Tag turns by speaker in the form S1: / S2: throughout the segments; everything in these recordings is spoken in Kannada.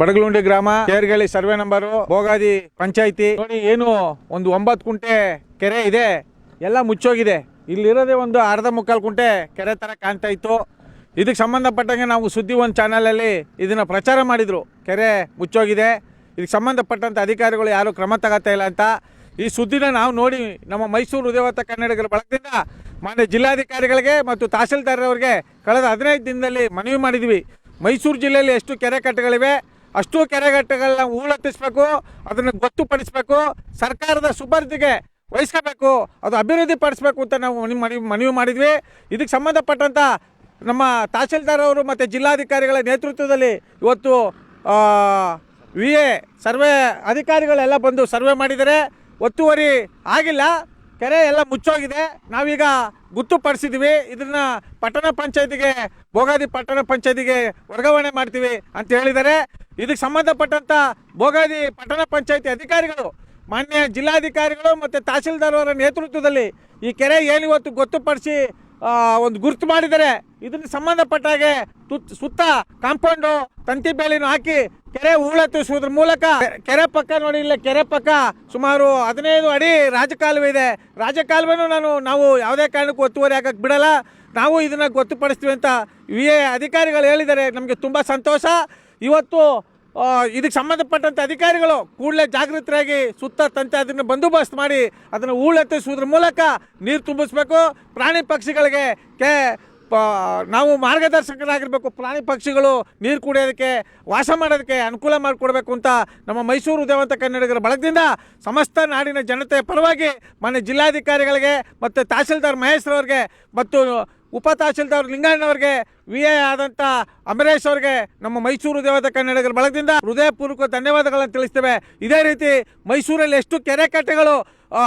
S1: ಪಡಗಲುಂಡಿ ಗ್ರಾಮ ಕೇರ್ಗಳಿ ಸರ್ವೆ ನಂಬರು ಭೋಗಾದಿ ಪಂಚಾಯಿತಿ. ನೋಡಿ, ಏನು ಒಂದು ಒಂಬತ್ತು ಕುಂಟೆ ಕೆರೆ ಇದೆ. ಎಲ್ಲ ಮುಚ್ಚೋಗಿದೆ. ಇಲ್ಲಿರೋದೇ ಒಂದು ಅರ್ಧ ಮುಕ್ಕಾಲು ಕುಂಟೆ ಕೆರೆ ತರ ಕಾಣ್ತಾ ಇತ್ತು. ಇದಕ್ಕೆ ಸಂಬಂಧಪಟ್ಟಂಗೆ ನಾವು ಸುದ್ದಿ ಒಂದು ಚಾನಲಲ್ಲಿ ಇದನ್ನ ಪ್ರಚಾರ ಮಾಡಿದ್ರು. ಕೆರೆ ಮುಚ್ಚೋಗಿದೆ. ಇದಕ್ಕೆ ಸಂಬಂಧಪಟ್ಟಂತ ಅಧಿಕಾರಿಗಳು ಯಾರು ಕ್ರಮ ತಗೋತಾ ಇಲ್ಲ ಅಂತ. ಈ ಸುದ್ದಿನ ನಾವು ನೋಡಿ ನಮ್ಮ ಮೈಸೂರು ಉದಯವತ್ತ ಕನ್ನಡಿಗರ ಬಳಗದಿಂದ ಮಾನ್ಯ ಜಿಲ್ಲಾಧಿಕಾರಿಗಳಿಗೆ ಮತ್ತು ತಹಸೀಲ್ದಾರರವರಿಗೆ ಕಳೆದ ಹದಿನೈದು ದಿನದಲ್ಲಿ ಮನವಿ ಮಾಡಿದ್ವಿ. ಮೈಸೂರು ಜಿಲ್ಲೆಯಲ್ಲಿ ಎಷ್ಟು ಕೆರೆ ಕಟ್ಟೆಗಳಿವೆ ಅಷ್ಟು ಕೆರೆಗಟ್ಟೆಗಳನ್ನ ಉಳತಿಸ್ಬೇಕು ಅದನ್ನು ಗೊತ್ತುಪಡಿಸಬೇಕು, ಸರ್ಕಾರದ ಸುಪರ್ದಿಗೆ ವಹಿಸ್ಕೋಬೇಕು, ಅದು ಅಭಿವೃದ್ಧಿ ಪಡಿಸ್ಬೇಕು ಅಂತ ನಾವು ಮನವಿ ಮನವಿ ಮಾಡಿದ್ವಿ. ಇದಕ್ಕೆ ಸಂಬಂಧಪಟ್ಟಂಥ ನಮ್ಮ ತಹಸೀಲ್ದಾರ್ ಅವರು ಮತ್ತು ಜಿಲ್ಲಾಧಿಕಾರಿಗಳ ನೇತೃತ್ವದಲ್ಲಿ ಇವತ್ತು ವಿ ಎ ಸರ್ವೆ ಅಧಿಕಾರಿಗಳೆಲ್ಲ ಬಂದು ಸರ್ವೆ ಮಾಡಿದರೆ ಒತ್ತುವರಿ ಆಗಿಲ್ಲ. ಕೆರೆ ಎಲ್ಲ ಮುಚ್ಚೋಗಿದೆ. ನಾವೀಗ ಗೊತ್ತುಪಡಿಸಿದ್ವಿ. ಇದನ್ನ ಪಟ್ಟಣ ಪಂಚಾಯತಿಗೆ ಭೋಗಾದಿ ಪಟ್ಟಣ ಪಂಚಾಯತಿಗೆ ವರ್ಗಾವಣೆ ಮಾಡ್ತೀವಿ ಅಂತ ಹೇಳಿದ್ದಾರೆ. ಇದಕ್ಕೆ ಸಂಬಂಧಪಟ್ಟಂತ ಬೋಗಾದಿ ಪಟ್ಟಣ ಪಂಚಾಯತಿ ಅಧಿಕಾರಿಗಳು, ಮಾನ್ಯ ಜಿಲ್ಲಾಧಿಕಾರಿಗಳು ಮತ್ತು ತಹಸೀಲ್ದಾರ್ ಅವರ ನೇತೃತ್ವದಲ್ಲಿ ಈ ಕೆರೆ ಏನು ಗೊತ್ತುಪಡಿಸಿ ಒಂದು ಗುರುತು ಮಾಡಿದರೆ ಇದನ್ನು ಸಂಬಂಧಪಟ್ಟ ಹಾಗೆ ಸುತ್ತ ಕಾಂಪೌಂಡು, ತಂತಿ ಬೇಲಿನ ಹಾಕಿ ಕೆರೆ ಹೂಳೆತ್ತಿಸುವುದ್ರ ಮೂಲಕ ಕೆರೆ ಪಕ್ಕ ನೋಡಿ, ಇಲ್ಲ ಕೆರೆ ಪಕ್ಕ ಸುಮಾರು ಹದಿನೈದು ಅಡಿ ರಾಜಕಾಲುವೆ ಇದೆ. ರಾಜಕಾಲುವೆನೂ ನಾನು, ನಾವು ಯಾವುದೇ ಕಾರಣಕ್ಕೂ ಒತ್ತುವರಿ ಹಾಕಕ್ಕೆ ಬಿಡಲ್ಲ. ನಾವು ಇದನ್ನ ಗೊತ್ತುಪಡಿಸ್ತೀವಿ ಅಂತ ವಿ ಎ ಅಧಿಕಾರಿಗಳು ಹೇಳಿದರೆ ನಮಗೆ ತುಂಬ ಸಂತೋಷ. ಇವತ್ತು ಇದಕ್ಕೆ ಸಂಬಂಧಪಟ್ಟಂಥ ಅಧಿಕಾರಿಗಳು ಕೂಡಲೇ ಜಾಗೃತರಾಗಿ ಸುತ್ತ ತಂತೆ ಅದನ್ನು ಬಂದೋಬಸ್ತ್ ಮಾಡಿ ಅದನ್ನು ಹೂಳೆತ್ತಿಸುವುದ್ರ ಮೂಲಕ ನೀರು ತುಂಬಿಸ್ಬೇಕು. ಪ್ರಾಣಿ ಪಕ್ಷಿಗಳಿಗೆ ಕೆ ನಾವು ಮಾರ್ಗದರ್ಶಕರಾಗಿರ್ಬೇಕು. ಪ್ರಾಣಿ ಪಕ್ಷಿಗಳು ನೀರು ಕುಡಿಯೋದಕ್ಕೆ, ವಾಸ ಮಾಡೋದಕ್ಕೆ ಅನುಕೂಲ ಮಾಡಿಕೊಡ್ಬೇಕು ಅಂತ ನಮ್ಮ ಮೈಸೂರು ಉದಯವಂತ ಕನ್ನಡಿಗರ ಬಳಗದಿಂದ ಸಮಸ್ತ ನಾಡಿನ ಜನತೆಯ ಪರವಾಗಿ ಮಾನ್ಯ ಜಿಲ್ಲಾಧಿಕಾರಿಗಳಿಗೆ ಮತ್ತು ತಹಸೀಲ್ದಾರ್ ಮಹೇಶ್ರವ್ರಿಗೆ ಮತ್ತು ಉಪ ತಹಶೀಲ್ದಾರ್ ಲಿಂಗಣ್ಣವ್ರಿಗೆ ವಿ ಎ ಆದಂಥ ಅಮರೇಶ್ ಅವ್ರಿಗೆ ನಮ್ಮ ಮೈಸೂರು ದೇವದ ಕನ್ನಡಿಗರ ಬಳಗದಿಂದ ಹೃದಯಪೂರ್ವಕ ಧನ್ಯವಾದಗಳನ್ನು ತಿಳಿಸ್ತೇವೆ. ಇದೇ ರೀತಿ ಮೈಸೂರಲ್ಲಿ ಎಷ್ಟು ಕೆರೆ ಕಟ್ಟೆಗಳು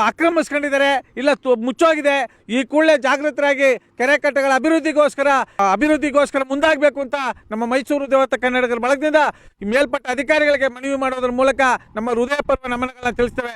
S1: ಆಕ್ರಮಿಸ್ಕೊಂಡಿದ್ದಾರೆ, ಇಲ್ಲ ಮುಚ್ಚೋಗಿದೆ, ಈ ಕೂಡಲೇ ಜಾಗೃತರಾಗಿ ಕೆರೆ ಕಟ್ಟೆಗಳ ಅಭಿವೃದ್ಧಿಗೋಸ್ಕರ ಅಭಿವೃದ್ಧಿಗೋಸ್ಕರ ಮುಂದಾಗಬೇಕು ಅಂತ ನಮ್ಮ ಮೈಸೂರು ದೇವತ ಕನ್ನಡಿಗರ ಬಳಗದಿಂದ ಮೇಲ್ಪಟ್ಟ ಅಧಿಕಾರಿಗಳಿಗೆ ಮನವಿ ಮಾಡೋದ್ರ ಮೂಲಕ ನಮ್ಮ ಹೃದಯಪೂರ್ವ ನಮನಗಳನ್ನು ತಿಳಿಸ್ತೇವೆ.